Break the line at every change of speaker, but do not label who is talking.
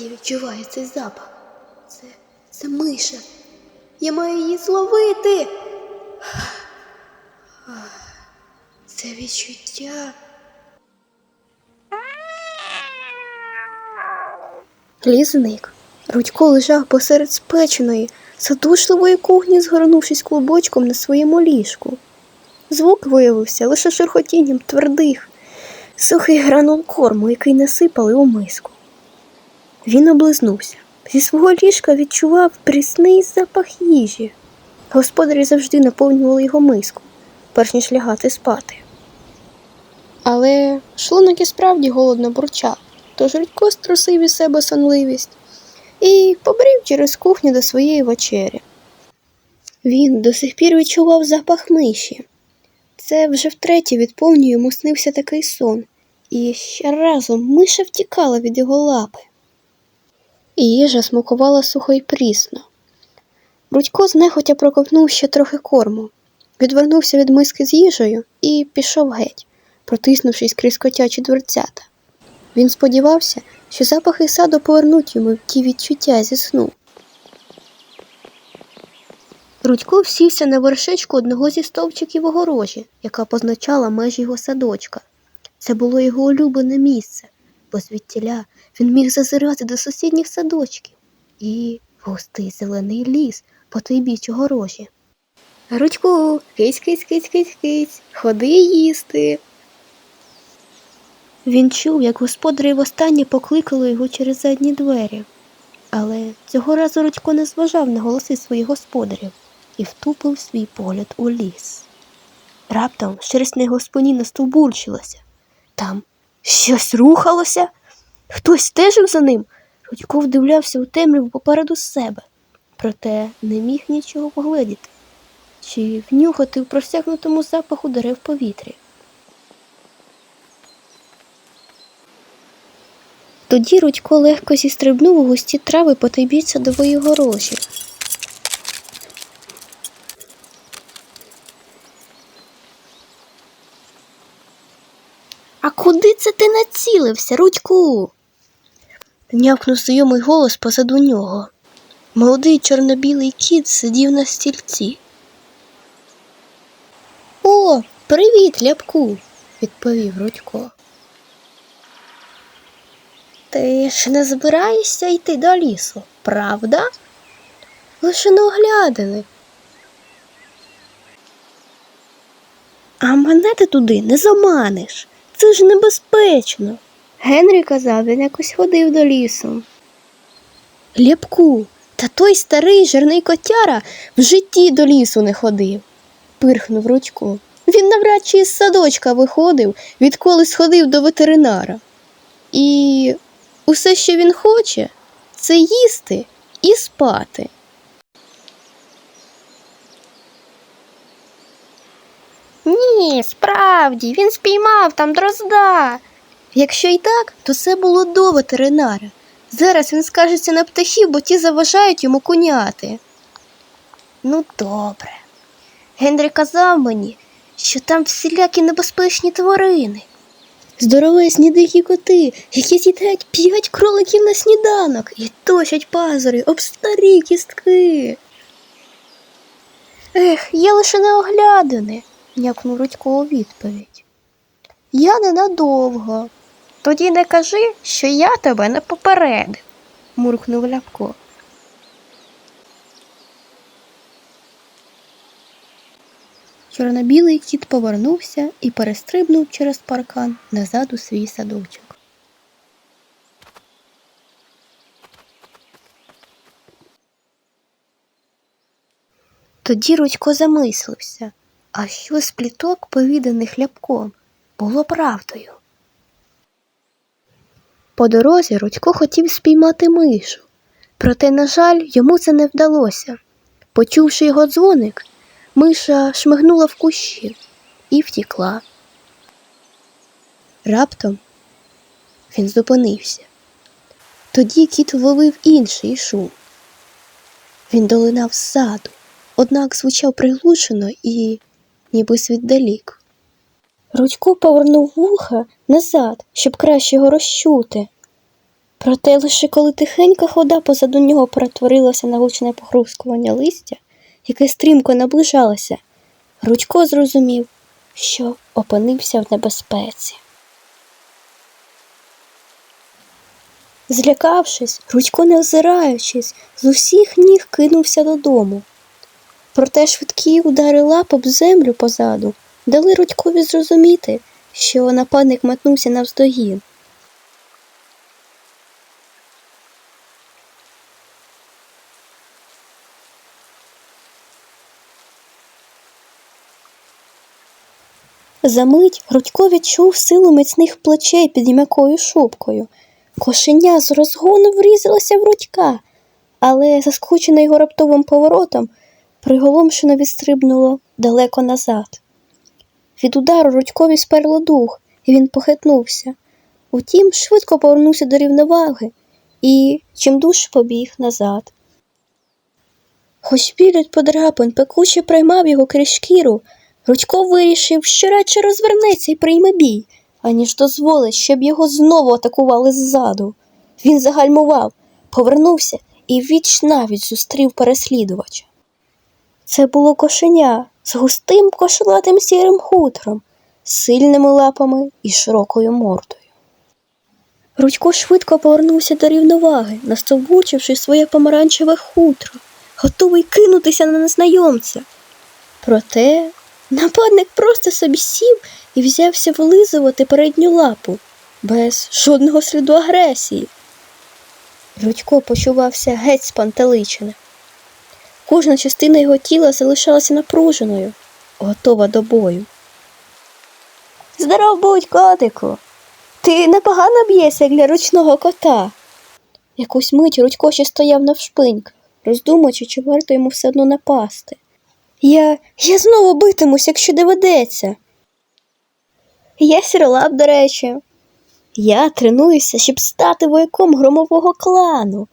Я відчуваю цей запах. Це, це миша. Я маю її зловити. Це відчуття. Ліс зник. Рудько лежав посеред спеченої, задушливої кухні, згорнувшись клубочком на своєму ліжку. Звук виявився лише шурхотінням твердих, сухий гранул корму, який насипали у миску. Він облизнувся. Зі свого ліжка відчував прісний запах їжі. Господарі завжди наповнювали його миску, перш ніж лягати спати. Але шлунок і справді голодно бурчав, тож Рудько струсив із себе сонливість і побрів через кухню до своєї вечері. Він до сих пір відчував запах миші. Це вже втретє від повні йому снився такий сон, і ще разом миша втікала від його лапи. І їжа смакувала сухо й прісно. Рудько знехотя проковтнув ще трохи корму, відвернувся від миски з їжею і пішов геть, протиснувшись крізь котячі дверцята. Він сподівався, що запахи саду повернуть йому ті відчуття зі сну. Рудько всівся на вершечку одного зі стовпчиків огорожі, яка позначала межі його садочка. Це було його улюблене місце, бо звідтіля він міг зазирати до сусідніх садочків і густий зелений ліс по той біч огорожі. Рудьку, кись, кись, кись, кись, кись, ходи їсти. Він чув, як господарі востаннє покликали його через задні двері. Але цього разу Рудько не зважав на голоси своїх господарів і втупив свій погляд у ліс. Раптом шерсть на його. Там щось рухалося, хтось стежив за ним. Рудько вдивлявся у темряву попереду себе, проте не міг нічого погледіти чи внюхати в просякнутому запаху дерев повітрі. Тоді Рудько легко зістрибнув у густі трави по той бік садової горожі. Куди це ти націлився, Рудьку? Нявкнув знайомий голос позаду нього. Молодий чорно-білий кіт сидів на стільці. О, привіт, ляпку, відповів Рудько. Ти ж не збираєшся йти до лісу, правда? Лише не оглядини. А мене ти туди не заманиш. Це ж небезпечно. Генрі казав, він якось ходив до лісу. Ляпку, та той старий жирний котяра в житті до лісу не ходив, пирхнув Рудько. Він навряд чи із садочка виходив, відколи сходив до ветеринара. І усе, що він хоче, це їсти і спати. Ні, справді, він спіймав там дрозда. Якщо й так, то це було до ветеринара. Зараз він скажеться на птахів, бо ті заважають йому куняти. Ну, добре. Генрі казав мені, що там всілякі небезпечні тварини. Здоровезні дикі коти, які з'їдають п'ять кроликів на сніданок і точать пазури об старі кістки. Ех, я лише неоглядане, някнув Рудько у відповідь. Я ненадовго. Тоді не кажи, що я тебе не попередив, муркнув Ляпко. Чорнобілий кіт повернувся і перестрибнув через паркан назад у свій садочок. Тоді Рудько замислився, а що з пліток, повіданих ляпком, було правдою. По дорозі Рудько хотів спіймати мишу, проте, на жаль, йому це не вдалося. Почувши його дзвоник, миша шмигнула в кущі і втікла. Раптом він зупинився. Тоді кіт вловив інший шум. Він долинав ззаду, однак звучав приглушено і ніби свіддалік. Рудько повернув вуха назад, щоб краще його розчути. Проте лише коли тихенька хода позаду нього перетворилася на гучне похрускування листя, яке стрімко наближалося, Рудько зрозумів, що опинився в небезпеці. Злякавшись, Рудько, не озираючись, з усіх ніг кинувся додому. Проте швидкі удари лап об землю позаду дали Рудькові зрозуміти, що нападник метнувся навздогін. Замить Рудько відчув силу міцних плечей під м'якою шубкою. Кошеня з розгону врізалося в Рудька, але, заскочене його раптовим поворотом, приголомшено відстрибнуло далеко назад. Від удару Рудькові сперло дух, і він похитнувся. Утім, швидко повернувся до рівноваги і чимдуж побіг назад. Хоч біль від подряпин пекуче приймав його крізь шкіру, Рудько вирішив, що радше розвернеться і прийме бій, аніж дозволить, щоб його знову атакували ззаду. Він загальмував, повернувся і віч навіть зустрів переслідувача. Це було кошеня з густим кошелатим сірим хутром, сильними лапами і широкою мордою. Рудько швидко повернувся до рівноваги, настовбучивши своє помаранчеве хутро, готовий кинутися на незнайомця. Проте нападник просто собі сів і взявся вилизувати передню лапу, без жодного сліду агресії. Рудько почувався геть спантеличеним. Кожна частина його тіла залишалася напруженою, готова до бою. Здоров будь, котику! Ти непогано б'єшся для ручного кота. Якусь мить Рудько ще стояв навшпиньк, роздумуючи, чи варто йому все одно напасти. Я. я знову битимусь, якщо доведеться. Я сірлап, до речі. Я тренуюся, щоб стати вояком громового клану.